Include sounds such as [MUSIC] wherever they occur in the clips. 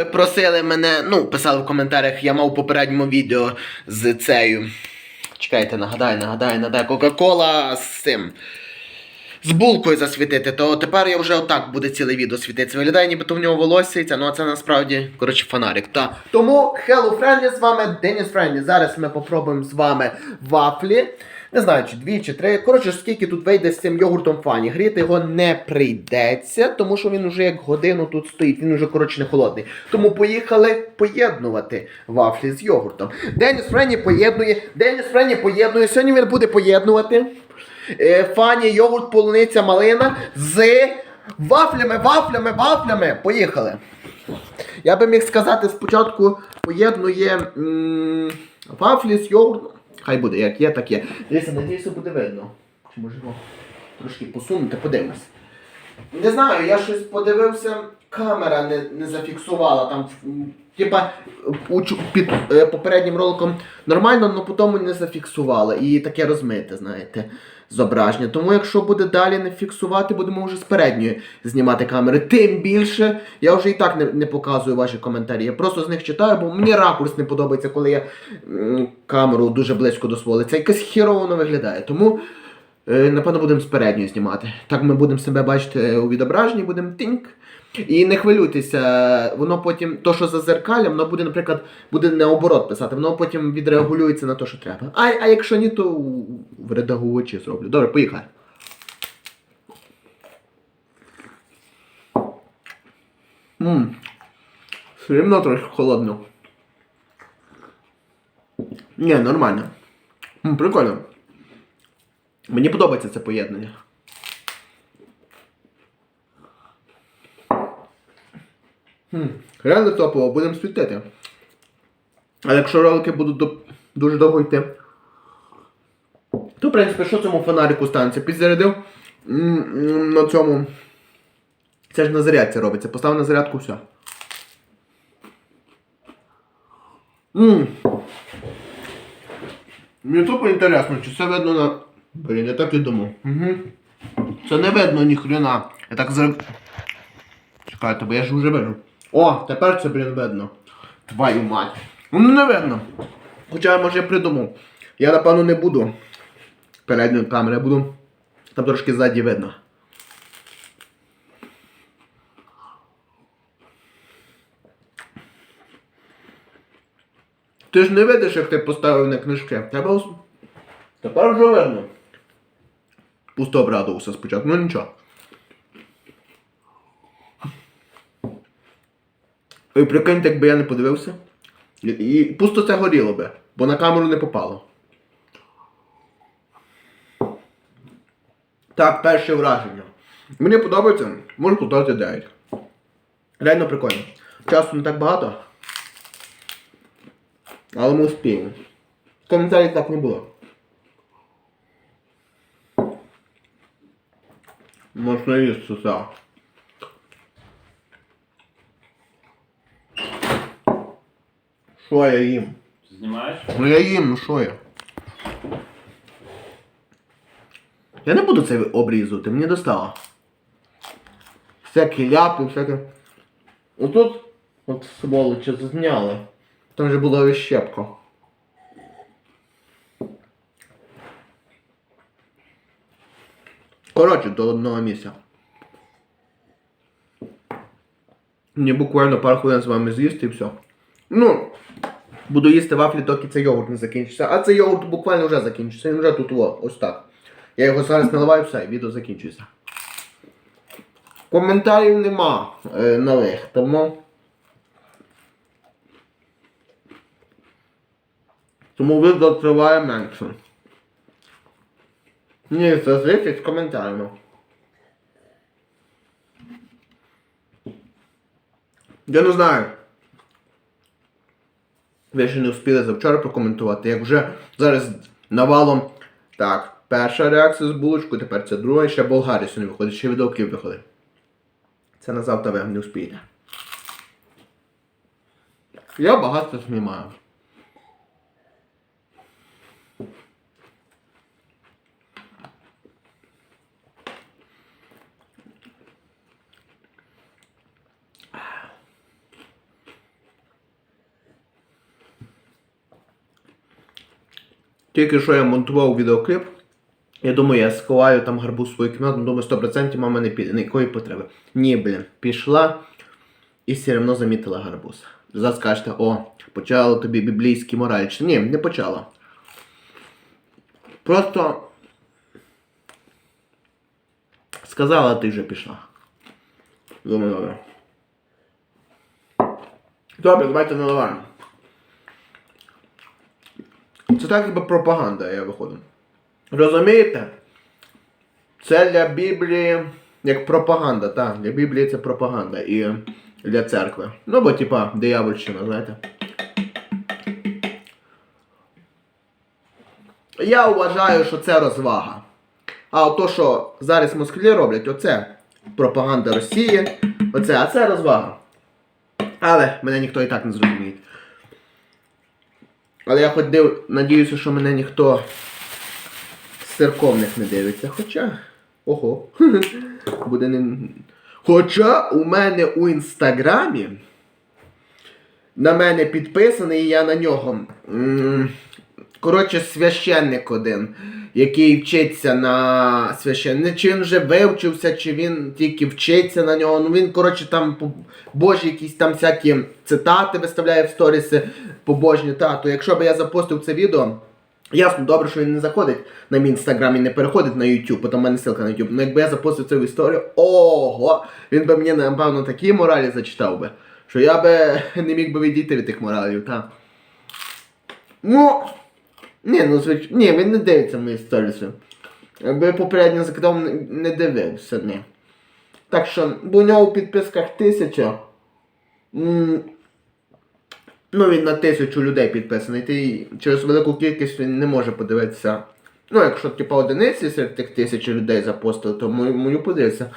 Ви просили мене, ну, писали в коментарях, я мав у попередньому відео з цією. Чекайте, нагадай, нагадай, нагадай, Кока-Кола з цим. З булкою засвітити, то тепер я вже отак буде ціле відео світитися. Виглядає, нібито в нього волосся, ну а це насправді, коротше, фонарик. Та. Тому Hello Friendly, з вами Деніс Friendly. Зараз ми попробуємо з вами вафлі. Не знаю, чи дві, чи три. Коротше, скільки тут вийде з цим йогуртом фані. Гріти його не прийдеться, тому що він уже як годину тут стоїть, він уже, коротше, не холодний. Тому поїхали поєднувати вафлі з йогуртом. Деніс Френі поєднує. Деніс Френі поєднує. Сьогодні він буде поєднувати. Е, Фані, йогурт, полуниця, малина з вафлями, вафлями, вафлями. Поїхали. Я би міг сказати, спочатку поєднує м, вафлі з йогуртом. Хай буде, як є, так є. Дивіться, надіюся, буде видно. Чи можемо трошки посунути, подивимось. Не знаю, я щось подивився, камера не, не зафіксувала там. Типа під е, попереднім роликом нормально, але потім не зафіксувала. І таке розмите, знаєте, зображення. Тому якщо буде далі не фіксувати, будемо вже з передньої знімати камери. Тим більше я вже і так не, не показую ваші коментарі. Я просто з них читаю, бо мені ракурс не подобається, коли я камеру дуже близько до свого Це Якось хірово виглядає. Тому. Е, Напевно, будемо з передньої знімати. Так ми будемо себе бачити у відображенні, будемо тинк. І не хвилюйтеся, воно потім, то, що за зеркалем, воно буде, наприклад, буде наоборот писати, воно потім відреагулюється на те, що треба. А, а якщо ні, то в редагувачі зроблю. Добре, поїхали. Ммм. Рівно трохи холодно. Ні, нормально. М, прикольно. Мені подобається це поєднання. Реально топово, будемо світити. А якщо ролики будуть до- дуже довго йти, то в принципі, що цьому фонарику станеться? Підзарядив на цьому. Це ж на зарядці робиться. Поставив на зарядку все. Ммм. Мені тупо інтересно, чи це видно на. Блін, я так і думав. Угу. Це не видно ніхрена. Я так зараз. Чекайте, бо я ж вже вижу. О, тепер це, блін, видно. Твою мать. Ну не видно. Хоча, може, я придумав. Я напевно не буду передньої камери, буду. Там трошки ззаді видно. Ти ж не видиш, як ти поставив на книжки. Тебе Тепер вже видно. Пусто обрадувався спочатку, ну нічого. І прикиньте, якби я не подивився. І, пусто це горіло би, бо на камеру не попало. Так, перше враження. Мені подобається, можу поставити 9. Реально прикольно. Часу не так багато. Але ми успіємо. Коментарів так не було. Можна їсти все. Що я їм? Знімаєш? Ну я їм, ну що я? Я не буду це обрізувати, мені достало. Всякі ляпи, всяке. Отут от сволочі зняли. Там вже була щепка. Коротше, до одного місця. Мені буквально пару хвилин з вами з'їсти і все. Ну, буду їсти вафлі, доки цей йогурт не закінчиться. А цей йогурт буквально вже закінчиться. Він вже тут о, ось так. Я його зараз наливаю, все, відео закінчується. Коментарів нема е, нових, тому. Тому відео триває менше. Ні, це 30 коментарів. Я не знаю. Ви ще не встигли завчора прокоментувати, як вже зараз навалом. Так, перша реакція з булочкою, тепер це друга, ще Болгарія сьогодні виходить, ще відеокліп виходить. Це на завтра ви не вспієте. Я багато знімаю. Тільки що я монтував відеокліп. Я думаю, я сховаю там гарбуз в свою кімнату, думаю, 100% мама не піде, ніякої потреби. Ні, блін, пішла і все одно замітила гарбуз. Зараз скажете, о, почала тобі біблійські моралі. Чи Ні, не почала. Просто сказала, ти вже пішла. Думаю, добре. Добре, давайте наливаємо. Це так якби пропаганда, я виходжу. Розумієте? Це для Біблії як пропаганда, так. Для Біблії це пропаганда і для церкви. Ну, бо типа диявольщина, знаєте. Я вважаю, що це розвага. А то, що зараз москалі роблять, оце пропаганда Росії, оце, а це розвага. Але мене ніхто і так не зрозуміє. Але я хоч див, надіюся, що мене ніхто з церковних не дивиться. Хоча. Ого. [LAUGHS] Буде не. Хоча у мене у інстаграмі на мене підписаний, і я на нього. Коротше, священник один, який вчиться на священник. Чи він вже вивчився, чи він тільки вчиться на нього. Ну він, коротше, там божі якісь там всякі цитати виставляє в сторіси побожні. Та, то якщо б я запостив це відео. Ясно, добре, що він не заходить на мій інстаграм і не переходить на YouTube, бо там в мене ссылка на YouTube. Ну якби я запостив цю історію, ого! Він би мені, напевно, такі моралі зачитав би, що я би [LAUGHS] не міг би відійти від тих моралів, так. Ну. Ні, ну звич... Ні, він не дивиться мої сторіси. Якби я попередньо закидав, не- дивився, ні. Так що, бо у нього у підписках тисяча. Ну, він на тисячу людей підписаний. Ти через велику кількість він не може подивитися. Ну, якщо типу одиниці серед тих тисячі людей запостили, то мою, подивиться.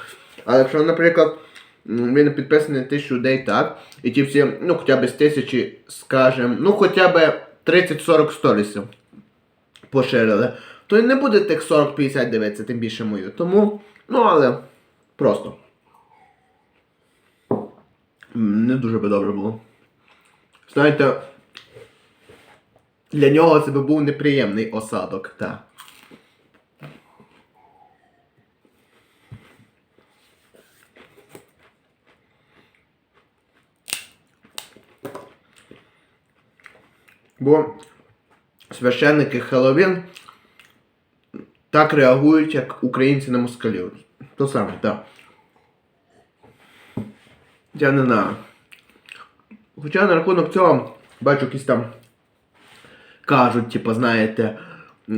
Але якщо, наприклад, він підписаний тисячу людей, так, і ті всі, ну, хоча б з тисячі, скажем, ну хоча б 30-40 сторісів поширили, то не буде тих 40-50 дивитися, тим більше мою. Тому, ну але просто. Не дуже би добре було. Знаєте, для нього це би був неприємний осадок, так. Бо священники Хеллоуін так реагують, як українці на москалів. То саме, так. Я не знаю. Хоча на рахунок цього бачу якісь там кажуть, типу, знаєте,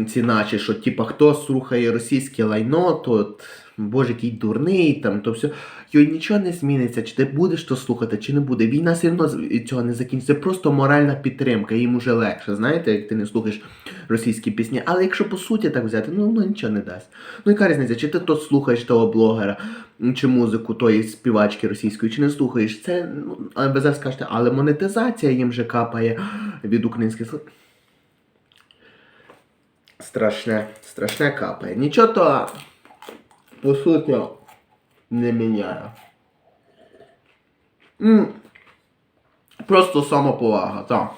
ці наші, що типу, хто слухає російське лайно, то боже, який дурний, там, то все. Йой, нічого не зміниться, чи ти будеш то слухати, чи не буде. Війна все одно цього не закінчиться. Це просто моральна підтримка, їм уже легше, знаєте, як ти не слухаєш російські пісні. Але якщо по суті так взяти, ну, ну нічого не дасть. Ну яка різниця, чи ти то слухаєш того блогера, чи музику тої співачки російської, чи не слухаєш, це, ну, ви зараз скажете, але монетизація їм же капає від українських. Страшне, страшне капає. Нічого то, по суті, не міняє. М, Просто самоповага, так.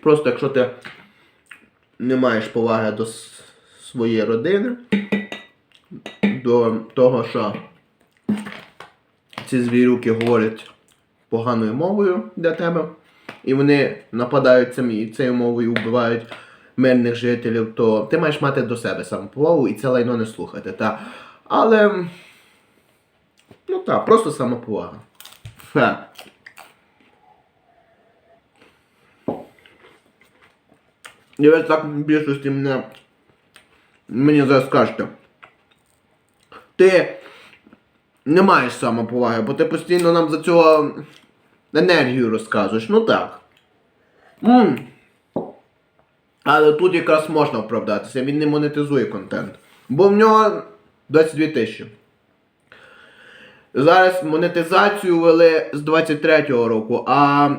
Просто якщо ти не маєш поваги до своєї родини, до того, що ці звірюки говорять поганою мовою для тебе, і вони нападають самі цією мовою вбивають мирних жителів, то ти маєш мати до себе самоповагу і це лайно не слухати. Та. Але. Ну так, просто самоповага. Фе. І ви так в більшості мене мені зараз скажете. Ти не маєш самоповаги, бо ти постійно нам за цього енергію розказуєш. Ну так. м Але тут якраз можна оправдатися, він не монетизує контент. Бо в нього 22 тисячі. Зараз монетизацію ввели з 23-го року, а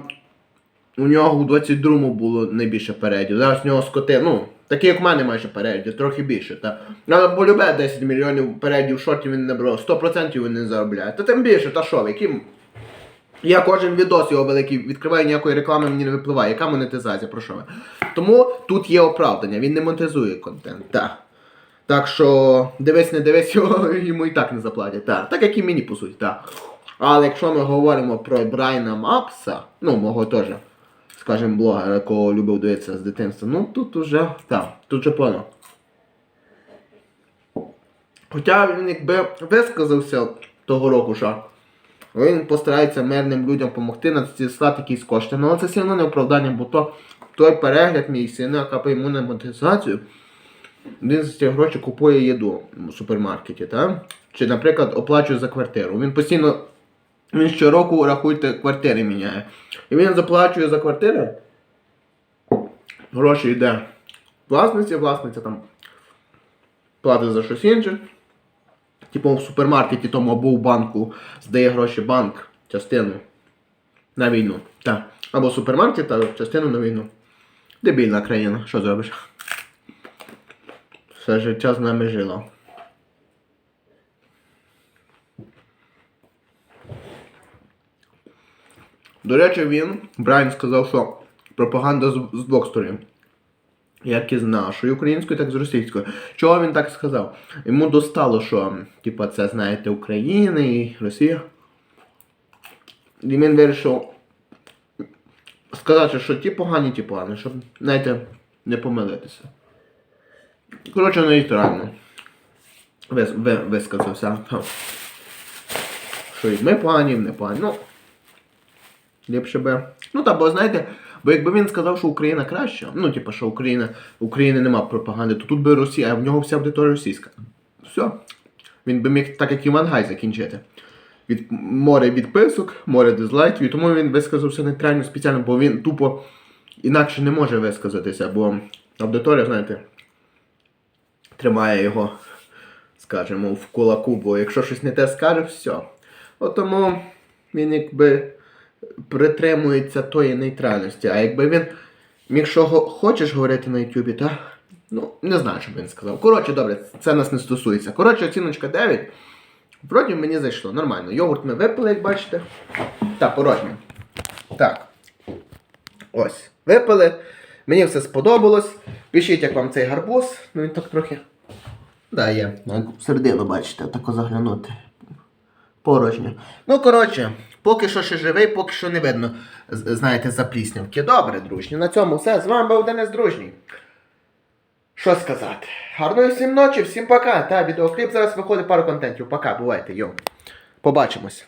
у нього у 22-му було найбільше переглядів. Зараз у нього скоти, ну, такі як в мене майже переглядів, трохи більше. Та. Але полюбе 10 мільйонів переглядів шортів він не брав, 100% він не заробляє. Та тим більше, та що, яким. Я кожен відос його великий відкриваю, ніякої реклами мені не випливає. Яка монетизація, про що ви? Тому тут є оправдання, він не монетизує контент. Так. Так що дивись, не дивись, [LAUGHS] його, йому і так не заплатять. Так. так як і мені, по суті, так. Але якщо ми говоримо про Брайана Мапса, ну, мого теж, скажімо, блогера, якого любив дивитися з дитинства, ну тут уже, так, тут вже понял. Хоча він якби висказався того року, що він постарається мирним людям допомогти надіслати якісь кошти. Ну, але це все одно не оправдання, бо то той перегляд мій сина капає йому на монетизацію. Він за ці гроші купує їду в супермаркеті, так? Чи, наприклад, оплачує за квартиру. Він постійно, він щороку, рахуйте, квартири міняє. І він заплачує за квартири. Гроші йде власниці, власниця там платить за щось інше. Типу в супермаркеті тому або в банку здає гроші банк частину на війну. Так. Або супермаркет, а частину на війну. Дебільна країна, що зробиш? Все життя з нами жило. До речі, він, Брайан сказав, що пропаганда з, з двох сторін. Як і з нашою українською, так і з російською. Чого він так сказав? Йому достало, що типа, це, знаєте, Україна і Росія. І він вирішив сказати, що ті погані, ті погані, щоб, знаєте, не помилитися. Коротше, нейтрально. Вис, ви, висказався. Що і ми погані, і не погані. Ну, ліпше би. Ну так, бо знаєте, бо якби він сказав, що Україна краща, ну, типу, що Україна, України нема пропаганди, то тут би Росія, а в нього вся аудиторія російська. Все. Він би міг так, як Іван Гай, закінчити. Від море відписок, море дизлайків, і тому він висказався нейтрально спеціально, бо він тупо інакше не може висказатися, бо аудиторія, знаєте, тримає його, скажімо, в кулаку, бо якщо щось не те скаже, все. От тому він якби притримується тої нейтральності. А якби він міг що хочеш говорити на Ютубі, та ну не знаю, що б він сказав. Коротше, добре, це нас не стосується. Коротше, оціночка 9. Вроді мені зайшло, нормально. Йогурт ми випили, як бачите. Так, порожньо. Так. Ось. Випили. Мені все сподобалось. Пишіть, як вам цей гарбуз. Ну він так трохи. Да, є. Середину, бачите, отако заглянути. Порожньо. Ну, коротше, поки що ще живий, поки що не видно, знаєте, запліснявки. Добре, дружні. На цьому все. З вами був Денис Дружній. Що сказати? Гарної всім ночі, всім пока. Та, відеокліп зараз виходить пару контентів. Пока, бувайте, йо. Побачимось.